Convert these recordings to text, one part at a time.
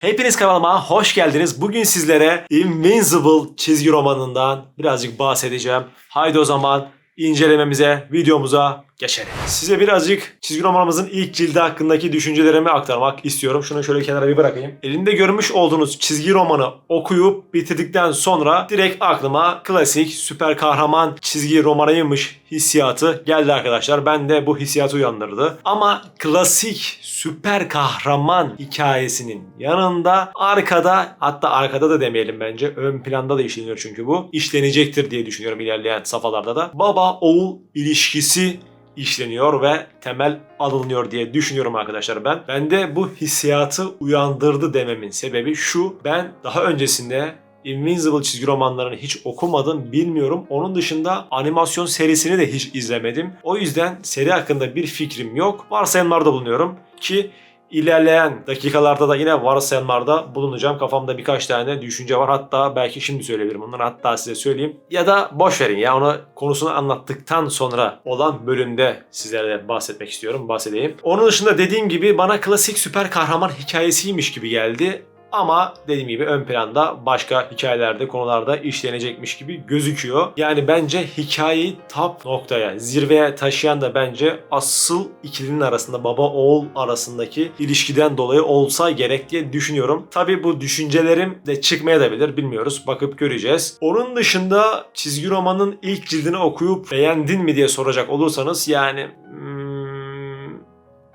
Hepiniz kanalıma hoş geldiniz. Bugün sizlere Invincible çizgi romanından birazcık bahsedeceğim. Haydi o zaman incelememize, videomuza geçelim. Size birazcık çizgi romanımızın ilk cildi hakkındaki düşüncelerimi aktarmak istiyorum. Şunu şöyle kenara bir bırakayım. Elinde görmüş olduğunuz çizgi romanı okuyup bitirdikten sonra direkt aklıma klasik süper kahraman çizgi romanıymış hissiyatı geldi arkadaşlar. Ben de bu hissiyatı uyandırdı. Ama klasik süper kahraman hikayesinin yanında arkada hatta arkada da demeyelim bence ön planda da işleniyor çünkü bu. işlenecektir diye düşünüyorum ilerleyen safhalarda da. Baba oğul ilişkisi işleniyor ve temel alınıyor diye düşünüyorum arkadaşlar ben. Bende bu hissiyatı uyandırdı dememin sebebi şu. Ben daha öncesinde Invincible çizgi romanlarını hiç okumadım, bilmiyorum. Onun dışında animasyon serisini de hiç izlemedim. O yüzden seri hakkında bir fikrim yok. Varsayımlarda bulunuyorum ki ilerleyen dakikalarda da yine varsayımlarda bulunacağım. Kafamda birkaç tane düşünce var. Hatta belki şimdi söyleyebilirim. Onları hatta size söyleyeyim. Ya da boş verin ya onu konusunu anlattıktan sonra olan bölümde sizlere bahsetmek istiyorum. Bahsedeyim. Onun dışında dediğim gibi bana klasik süper kahraman hikayesiymiş gibi geldi. Ama dediğim gibi ön planda başka hikayelerde, konularda işlenecekmiş gibi gözüküyor. Yani bence hikayeyi top noktaya, zirveye taşıyan da bence asıl ikilinin arasında baba oğul arasındaki ilişkiden dolayı olsa gerek diye düşünüyorum. Tabi bu düşüncelerim de çıkmaya da bilir bilmiyoruz. Bakıp göreceğiz. Onun dışında çizgi romanın ilk cildini okuyup beğendin mi diye soracak olursanız yani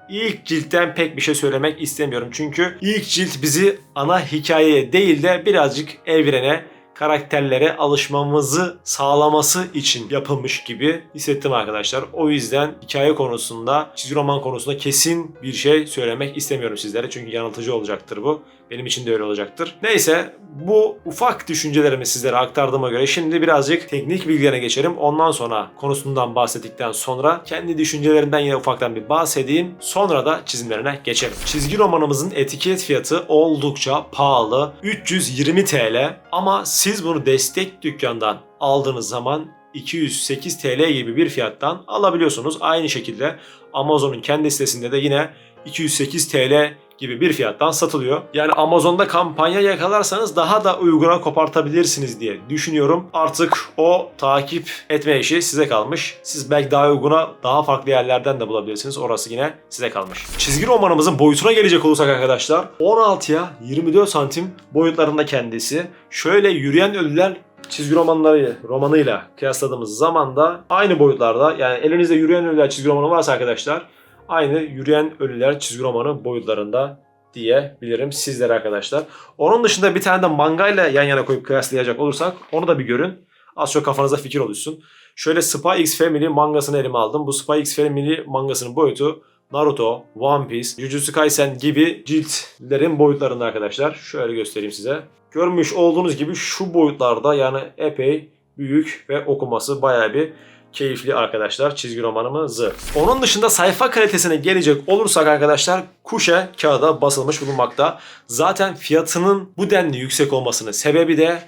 İlk ciltten pek bir şey söylemek istemiyorum. Çünkü ilk cilt bizi ana hikayeye değil de birazcık evrene, karakterlere alışmamızı sağlaması için yapılmış gibi hissettim arkadaşlar. O yüzden hikaye konusunda, çizgi roman konusunda kesin bir şey söylemek istemiyorum sizlere. Çünkü yanıltıcı olacaktır bu. Benim için de öyle olacaktır. Neyse bu ufak düşüncelerimi sizlere aktardığıma göre şimdi birazcık teknik bilgilerine geçelim. Ondan sonra konusundan bahsettikten sonra kendi düşüncelerimden yine ufaktan bir bahsedeyim. Sonra da çizimlerine geçelim. Çizgi romanımızın etiket fiyatı oldukça pahalı. 320 TL ama siz bunu destek dükkandan aldığınız zaman 208 TL gibi bir fiyattan alabiliyorsunuz. Aynı şekilde Amazon'un kendi sitesinde de yine 208 TL gibi bir fiyattan satılıyor. Yani Amazon'da kampanya yakalarsanız daha da uyguna kopartabilirsiniz diye düşünüyorum. Artık o takip etme işi size kalmış. Siz belki daha uyguna daha farklı yerlerden de bulabilirsiniz. Orası yine size kalmış. Çizgi romanımızın boyutuna gelecek olursak arkadaşlar 16'ya 24 santim boyutlarında kendisi. Şöyle yürüyen ölüler çizgi romanları romanıyla kıyasladığımız zaman da aynı boyutlarda yani elinizde yürüyen ölüler çizgi romanı varsa arkadaşlar aynı yürüyen ölüler çizgi romanı boyutlarında diyebilirim sizlere arkadaşlar. Onun dışında bir tane de mangayla yan yana koyup kıyaslayacak olursak onu da bir görün. Az çok kafanıza fikir oluşsun. Şöyle Spy X Family mangasını elime aldım. Bu Spy X Family mangasının boyutu Naruto, One Piece, Jujutsu Kaisen gibi ciltlerin boyutlarında arkadaşlar. Şöyle göstereyim size. Görmüş olduğunuz gibi şu boyutlarda yani epey büyük ve okuması bayağı bir keyifli arkadaşlar çizgi romanımızı. Onun dışında sayfa kalitesine gelecek olursak arkadaşlar kuşe kağıda basılmış bulunmakta. Zaten fiyatının bu denli yüksek olmasının sebebi de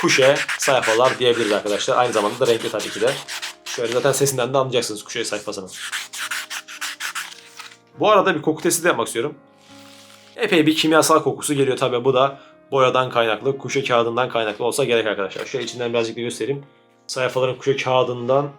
kuşe sayfalar diyebiliriz arkadaşlar. Aynı zamanda da renkli tabii ki de. Şöyle zaten sesinden de anlayacaksınız kuşe sayfasının. Bu arada bir koku testi de yapmak istiyorum. Epey bir kimyasal kokusu geliyor tabii bu da boyadan kaynaklı, kuşe kağıdından kaynaklı olsa gerek arkadaşlar. Şöyle içinden birazcık da göstereyim sayfaların kuşa kağıdından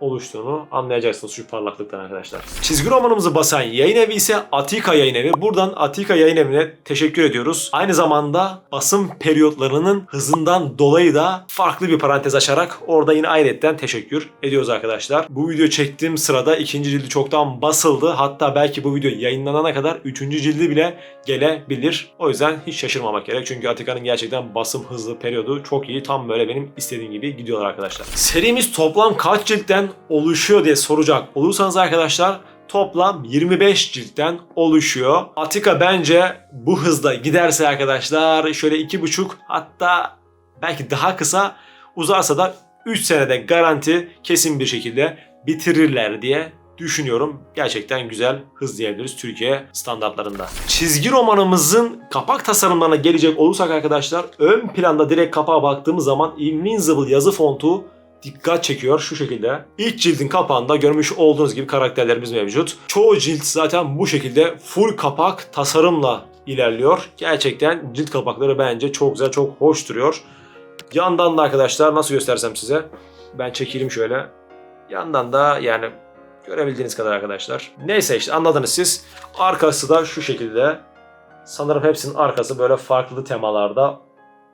oluştuğunu anlayacaksınız şu parlaklıktan arkadaşlar. Çizgi romanımızı basan yayın evi ise Atika Yayın Evi. Buradan Atika Yayın Evi'ne teşekkür ediyoruz. Aynı zamanda basım periyotlarının hızından dolayı da farklı bir parantez açarak orada yine ayrıyetten teşekkür ediyoruz arkadaşlar. Bu video çektiğim sırada ikinci cildi çoktan basıldı. Hatta belki bu video yayınlanana kadar üçüncü cildi bile gelebilir. O yüzden hiç şaşırmamak gerek. Çünkü Atika'nın gerçekten basım hızlı periyodu çok iyi. Tam böyle benim istediğim gibi gidiyorlar arkadaşlar. Serimiz toplam kaç ciltten oluşuyor diye soracak olursanız arkadaşlar toplam 25 ciltten oluşuyor. Atika bence bu hızda giderse arkadaşlar şöyle 2,5 hatta belki daha kısa uzarsa da 3 senede garanti kesin bir şekilde bitirirler diye düşünüyorum. Gerçekten güzel hız diyebiliriz Türkiye standartlarında. Çizgi romanımızın kapak tasarımlarına gelecek olursak arkadaşlar ön planda direkt kapağa baktığımız zaman Invincible yazı fontu dikkat çekiyor şu şekilde. İlk cildin kapağında görmüş olduğunuz gibi karakterlerimiz mevcut. Çoğu cilt zaten bu şekilde full kapak tasarımla ilerliyor. Gerçekten cilt kapakları bence çok güzel, çok hoş duruyor. Yandan da arkadaşlar nasıl göstersem size. Ben çekeyim şöyle. Yandan da yani görebildiğiniz kadar arkadaşlar. Neyse işte anladınız siz. Arkası da şu şekilde. Sanırım hepsinin arkası böyle farklı temalarda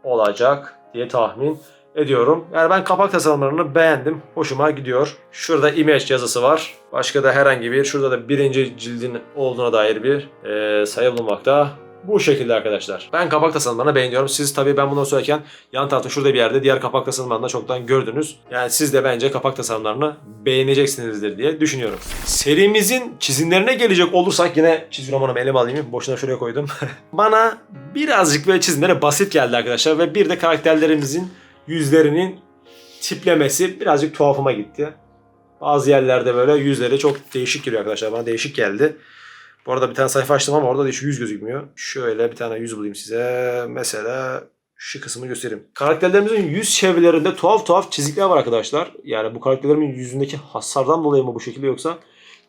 olacak diye tahmin ediyorum. Yani ben kapak tasarımlarını beğendim. Hoşuma gidiyor. Şurada image yazısı var. Başka da herhangi bir, şurada da birinci cildin olduğuna dair bir e, sayı bulunmakta. Bu şekilde arkadaşlar. Ben kapak tasarımlarını beğeniyorum. Siz tabii ben bunu söylerken yan tarafta şurada bir yerde diğer kapak tasarımlarını da çoktan gördünüz. Yani siz de bence kapak tasarımlarını beğeneceksinizdir diye düşünüyorum. Serimizin çizimlerine gelecek olursak yine çizgi romanımı elime alayım. Boşuna şuraya koydum. Bana birazcık böyle çizimleri basit geldi arkadaşlar ve bir de karakterlerimizin yüzlerinin tiplemesi birazcık tuhafıma gitti. Bazı yerlerde böyle yüzleri çok değişik geliyor arkadaşlar. Bana değişik geldi. Bu arada bir tane sayfa açtım ama orada da hiç yüz gözükmüyor. Şöyle bir tane yüz bulayım size. Mesela şu kısmı göstereyim. Karakterlerimizin yüz çevrelerinde tuhaf tuhaf çizikler var arkadaşlar. Yani bu karakterlerimin yüzündeki hasardan dolayı mı bu şekilde yoksa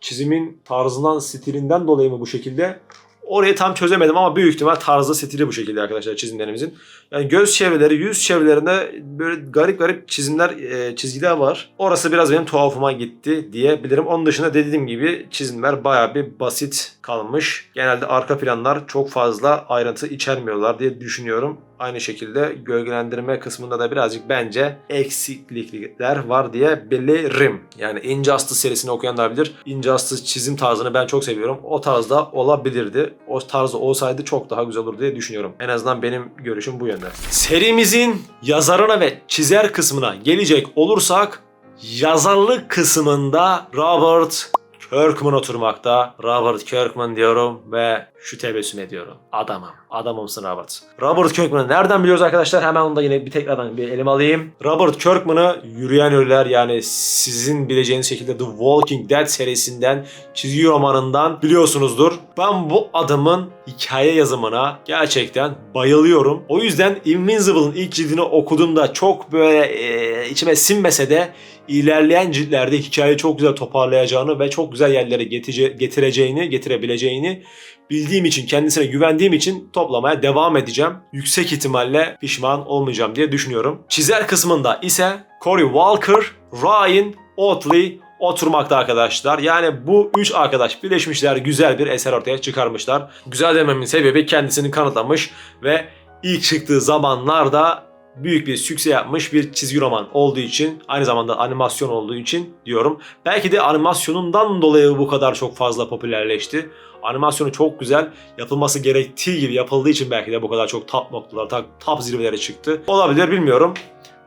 çizimin tarzından, stilinden dolayı mı bu şekilde? Orayı tam çözemedim ama büyük ihtimal tarzı stili bu şekilde arkadaşlar çizimlerimizin. Yani göz çevreleri, yüz çevrelerinde böyle garip garip çizimler, e, çizgiler var. Orası biraz benim tuhafıma gitti diyebilirim. Onun dışında dediğim gibi çizimler bayağı bir basit kalmış. Genelde arka planlar çok fazla ayrıntı içermiyorlar diye düşünüyorum. Aynı şekilde gölgelendirme kısmında da birazcık bence eksiklikler var diye bilirim. Yani Injustice serisini okuyanlar bilir. Injustice çizim tarzını ben çok seviyorum. O tarzda olabilirdi. O tarzda olsaydı çok daha güzel olur diye düşünüyorum. En azından benim görüşüm bu yönde. Serimizin yazarına ve çizer kısmına gelecek olursak yazarlık kısmında Robert Kirkman oturmakta. Robert Kirkman diyorum ve şu tebessüm ediyorum. Adamım. Adamımsın Robert. Robert Kirkman'ı nereden biliyoruz arkadaşlar? Hemen onu da yine bir tekrardan bir elim alayım. Robert Kirkman'ı Yürüyen Ölüler yani sizin bileceğiniz şekilde The Walking Dead serisinden çizgi romanından biliyorsunuzdur. Ben bu adamın hikaye yazımına gerçekten bayılıyorum. O yüzden Invincible'ın ilk cildini okuduğumda çok böyle e, içime sinmese de ilerleyen ciltlerde hikayeyi çok güzel toparlayacağını ve çok güzel yerlere getire- getireceğini, getirebileceğini bildiğim için, kendisine güvendiğim için toplamaya devam edeceğim. Yüksek ihtimalle pişman olmayacağım diye düşünüyorum. Çizer kısmında ise Cory Walker, Ryan Otley oturmakta arkadaşlar. Yani bu üç arkadaş birleşmişler, güzel bir eser ortaya çıkarmışlar. Güzel dememin sebebi kendisini kanıtlamış ve ilk çıktığı zamanlarda büyük bir sükse yapmış bir çizgi roman olduğu için aynı zamanda animasyon olduğu için diyorum. Belki de animasyonundan dolayı bu kadar çok fazla popülerleşti. Animasyonu çok güzel yapılması gerektiği gibi yapıldığı için belki de bu kadar çok top noktalar, top, top zirvelere çıktı. Olabilir bilmiyorum.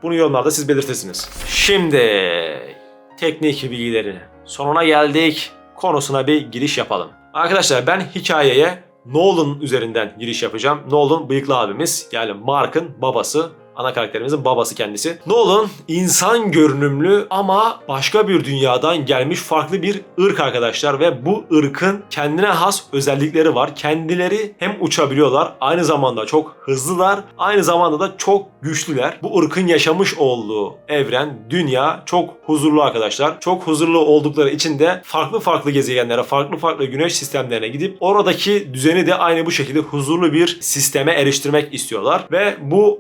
Bunu yorumlarda siz belirtirsiniz. Şimdi teknik bilgilerini sonuna geldik. Konusuna bir giriş yapalım. Arkadaşlar ben hikayeye Nolan üzerinden giriş yapacağım. Nolan bıyıklı abimiz yani Mark'ın babası ana karakterimizin babası kendisi. Nolan insan görünümlü ama başka bir dünyadan gelmiş farklı bir ırk arkadaşlar ve bu ırkın kendine has özellikleri var. Kendileri hem uçabiliyorlar aynı zamanda çok hızlılar aynı zamanda da çok güçlüler. Bu ırkın yaşamış olduğu evren, dünya çok huzurlu arkadaşlar. Çok huzurlu oldukları için de farklı farklı gezegenlere, farklı farklı güneş sistemlerine gidip oradaki düzeni de aynı bu şekilde huzurlu bir sisteme eriştirmek istiyorlar. Ve bu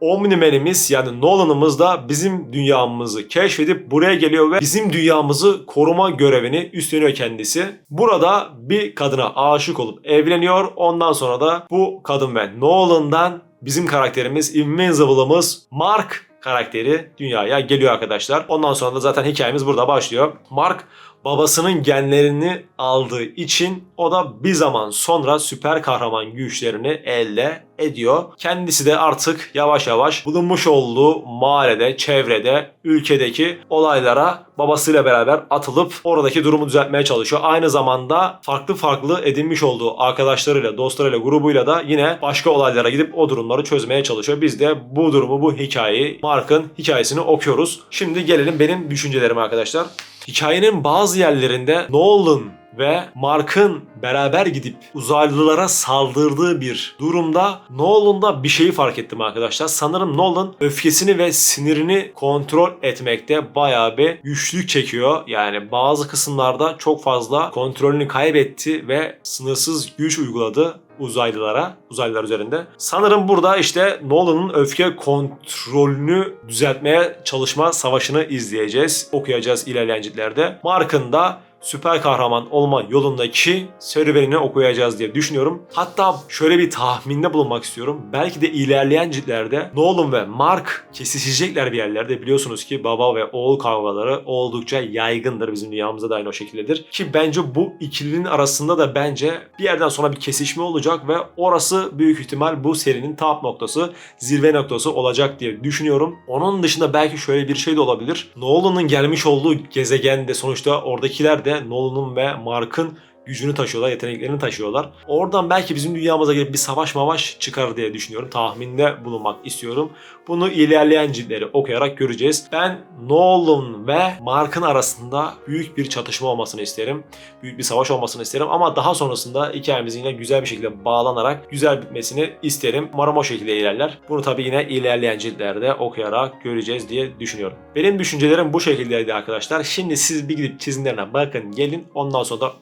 Omniman'imiz yani Nolan'ımız da bizim dünyamızı keşfedip buraya geliyor ve bizim dünyamızı koruma görevini üstleniyor kendisi. Burada bir kadına aşık olup evleniyor. Ondan sonra da bu kadın ve Nolan'dan bizim karakterimiz Invincible'ımız Mark karakteri dünyaya geliyor arkadaşlar. Ondan sonra da zaten hikayemiz burada başlıyor. Mark babasının genlerini aldığı için o da bir zaman sonra süper kahraman güçlerini elde ediyor. Kendisi de artık yavaş yavaş bulunmuş olduğu mahallede, çevrede, ülkedeki olaylara babasıyla beraber atılıp oradaki durumu düzeltmeye çalışıyor. Aynı zamanda farklı farklı edinmiş olduğu arkadaşlarıyla, dostlarıyla, grubuyla da yine başka olaylara gidip o durumları çözmeye çalışıyor. Biz de bu durumu, bu hikayeyi, Mark'ın hikayesini okuyoruz. Şimdi gelelim benim düşüncelerime arkadaşlar. Hikayenin bazı yerlerinde Nolan ve Mark'ın beraber gidip uzaylılara saldırdığı bir durumda Nolan'da bir şeyi fark ettim arkadaşlar. Sanırım Nolan öfkesini ve sinirini kontrol etmekte bayağı bir güçlük çekiyor. Yani bazı kısımlarda çok fazla kontrolünü kaybetti ve sınırsız güç uyguladı uzaylılara, uzaylılar üzerinde. Sanırım burada işte Nolan'ın öfke kontrolünü düzeltmeye çalışma savaşını izleyeceğiz. Okuyacağız ilerleyen ciltlerde. Mark'ın da süper kahraman olma yolundaki serüvenini okuyacağız diye düşünüyorum. Hatta şöyle bir tahminde bulunmak istiyorum. Belki de ilerleyen ciltlerde Nolan ve Mark kesişecekler bir yerlerde. Biliyorsunuz ki baba ve oğul kavgaları oldukça yaygındır bizim dünyamızda da aynı o şekildedir. Ki bence bu ikilinin arasında da bence bir yerden sonra bir kesişme olacak ve orası büyük ihtimal bu serinin top noktası, zirve noktası olacak diye düşünüyorum. Onun dışında belki şöyle bir şey de olabilir. Nolan'ın gelmiş olduğu gezegende sonuçta oradakiler de Nolan'ın ve Mark'ın gücünü taşıyorlar, yeteneklerini taşıyorlar. Oradan belki bizim dünyamıza gelip bir savaş mavaş çıkar diye düşünüyorum. Tahminde bulunmak istiyorum. Bunu ilerleyen ciltleri okuyarak göreceğiz. Ben Nolan ve Mark'ın arasında büyük bir çatışma olmasını isterim. Büyük bir savaş olmasını isterim ama daha sonrasında hikayemizin yine güzel bir şekilde bağlanarak güzel bitmesini isterim. Umarım o şekilde ilerler. Bunu tabii yine ilerleyen ciltlerde okuyarak göreceğiz diye düşünüyorum. Benim düşüncelerim bu şekildeydi arkadaşlar. Şimdi siz bir gidip çizimlerine bakın gelin. Ondan sonra da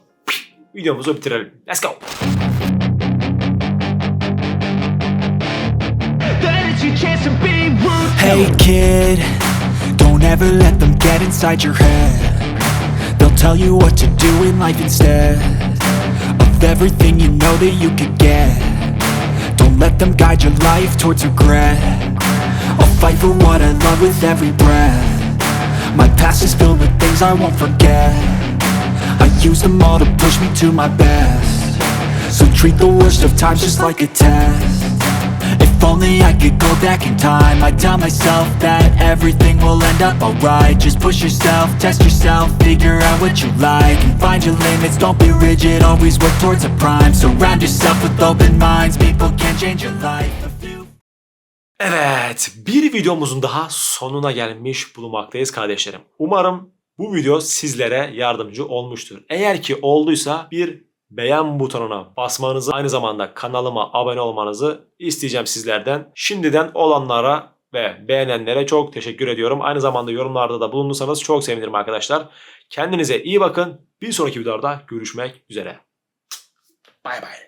videomuzu bitirelim. Let's go. Hey kid, don't ever let them get inside your head. They'll tell you what to do in life instead of everything you know that you could get. Don't let them guide your life towards regret. I'll fight for what I love with every breath. My past is filled with things I won't forget. Use them all to push me to my best. So treat the worst of times just like a test. If only I could go back in time I'd tell myself that everything will end up alright Just push yourself, test yourself, figure out what you like And find your limits, don't be rigid, always work towards a prime Surround yourself with open minds, people can change your life Evet, bir videomuzun daha sonuna gelmiş bulunmaktayız kardeşlerim. Umarım bu video sizlere yardımcı olmuştur. Eğer ki olduysa bir beğen butonuna basmanızı, aynı zamanda kanalıma abone olmanızı isteyeceğim sizlerden. Şimdiden olanlara ve beğenenlere çok teşekkür ediyorum. Aynı zamanda yorumlarda da bulunursanız çok sevinirim arkadaşlar. Kendinize iyi bakın. Bir sonraki videoda görüşmek üzere. Bay bay.